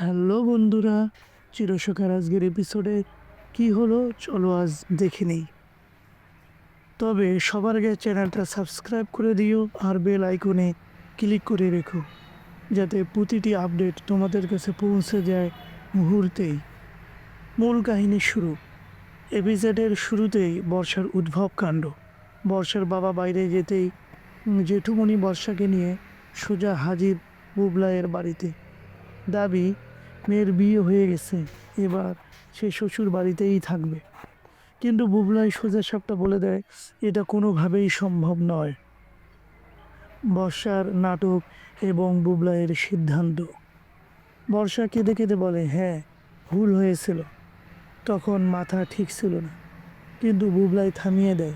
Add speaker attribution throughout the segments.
Speaker 1: Hello বন্ধুরা, চিরসখার আজকের এপিসোডে কি হলো? চলো আজ দেখে নেই। তবে সবার আগে চ্যানেলটা সাবস্ক্রাইব করে দিও আর বেল আইকনে ক্লিক করে রেখো, যাতে প্রতিটি আপডেট তোমাদের কাছে পৌঁছে যায় মুহূর্তেই। মূল কাহিনী শুরু। এপিসোডের শুরুতেই বর্ষার উদ্ভব কাণ্ড। বর্ষার বাবা বাইরে যেতেই জেঠুমণি বর্ষাকে নিয়ে সোজা হাজির বুবলায়ের বাড়িতে। দাবি মেয়ের বিয়ে হয়ে গেছে, এবার সে শ্বশুর বাড়িতেই থাকবে। কিন্তু বুবলাই সোজা সাপটা বলে দেয়, এটা কোনোভাবেই সম্ভব নয়। বর্ষার নাটক এবং বুবলাইয়ের সিদ্ধান্ত। বর্ষা কেঁদে কেঁদে বলে হ্যাঁ ভুল হয়েছিল। তখন মাথা ঠিক ছিল না। কিন্তু বুবলাই থামিয়ে দেয়,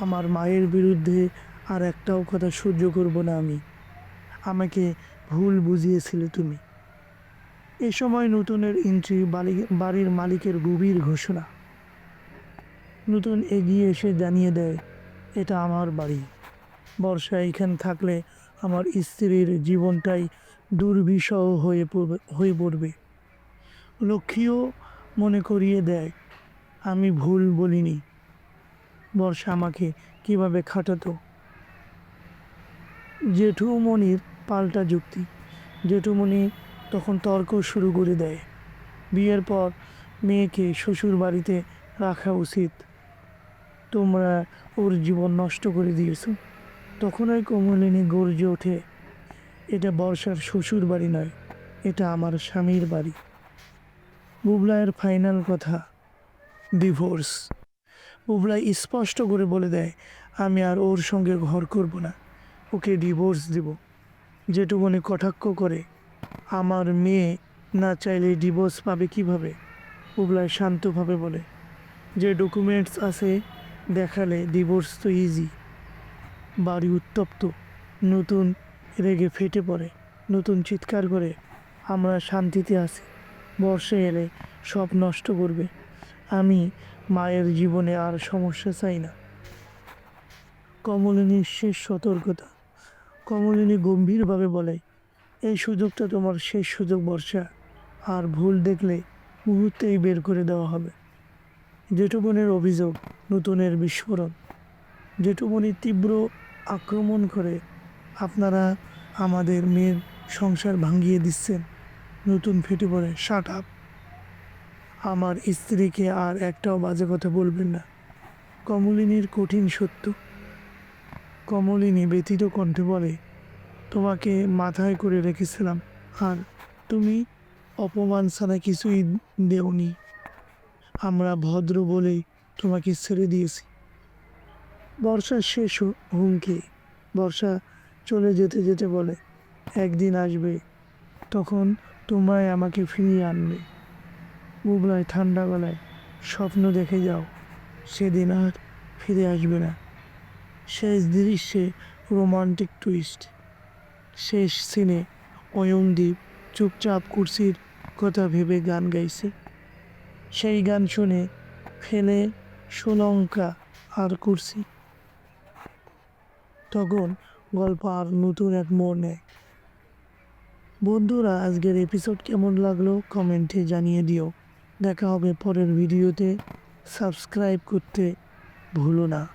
Speaker 1: আমার মায়ের বিরুদ্ধে আর একটাও কথা সহ্য করব না আমি। আমাকে ভুল বুঝিয়েছিলে তুমি। এ সময় নতুনের এন্ট্রি বাড়ি বাড়ির মালিকের গভীর ঘোষণা। নতুন এগিয়ে এসে জানিয়ে দেয়, এটা আমার বাড়ি। বর্ষা এখানে থাকলে আমার স্ত্রীর জীবনটাই দুর্বিষহ হয়ে পড়বে হয়ে পড়বে। লক্ষ্মীও মনে করিয়ে দেয়, আমি ভুল বলিনি। বর্ষা আমাকে কীভাবে খাটাতো? জেঠুমণির পাল্টা যুক্তি। জেঠুমণি তখন তর্ক শুরু করে দেয়। বিয়ের পর মেয়েকে শ্বশুর বাড়িতে রাখা উচিত। তোমরা ওর জীবন নষ্ট করে দিয়েছ। তখনই কমলিনী গর্জে ওঠে, এটা বর্ষার শ্বশুর বাড়ি নয়, এটা আমার স্বামীর বাড়ি। বুবলায়ের ফাইনাল কথা, ডিভোর্স। বুবলাই স্পষ্ট করে বলে দেয়, আমি আর ওর সঙ্গে ঘর করব না, ওকে ডিভোর্স দেব। যেটুকুনি কটাক্ষ করে আমার মেয়ে না চাইলে ডিভোর্স পাবে কীভাবে? বুবলাই শান্তভাবে বলে, যে ডকুমেন্টস আছে, দেখালে ডিভোর্স তো ইজি বাড়ি উত্তপ্ত, নতুন রেগে ফেটে পড়ে, নতুন চিৎকার করে, আমরা শান্তিতে আছি, বর্ষে এলে সব নষ্ট করবে, আমি মায়ের জীবনে আর সমস্যা চাই না। কমলিনীর শেষ সতর্কতা, কমলিনী গম্ভীরভাবে বলে এই সুযোগটা তোমার শেষ সুযোগ, বর্ষা। আর ভুল দেখলে মুহূর্তেই বের করে দেওয়া হবে। জেঠুমনির অভিযোগ, নতুনের বিস্ফোরণ। জেঠুমনি তীব্র আক্রমণ করে আপনারা আমাদের মেয়ের সংসার ভাঙিয়ে দিচ্ছেন। নতুন ফেটে পড়ে শাট আপ আমার স্ত্রীকে আর একটাও বাজে কথা বলবেন না। কমলিনীর কঠিন সত্য। কমলিনী ব্যথিত কণ্ঠে বলে তোমাকে মাথায় করে রেখেছিলাম। আর তুমি অপমান ছাড়া কিছুই দেওনি। আমরা ভদ্র বলেই তোমাকে ছেড়ে দিয়েছি। বর্ষার শেষ হুমকি। বর্ষা চলে যেতে যেতে বলে, একদিন আসবে, তখন তোমরাই আমাকে ফিরিয়ে আনবে। বুবলায় ঠান্ডা গলায়, স্বপ্ন দেখে যাও, সেদিন আর ফিরে আসবে না। শেষ দৃশ্যে রোমান্টিক টুইস্ট শেষ সিনে অয়নদীপ চুপচাপ কুর্সির কথা ভেবে গান গাইছে। সেই গান শুনে ফেলে সোলঙ্কা আর কুর্সি। তখন গল্প আর নতুন এক মোড় নেয়। বন্ধুরা, আজকের এপিসোড কেমন লাগল কমেন্টে জানিয়ে দিও। দেখা হবে পরের ভিডিওতে। সাবস্ক্রাইব করতে ভুলো না।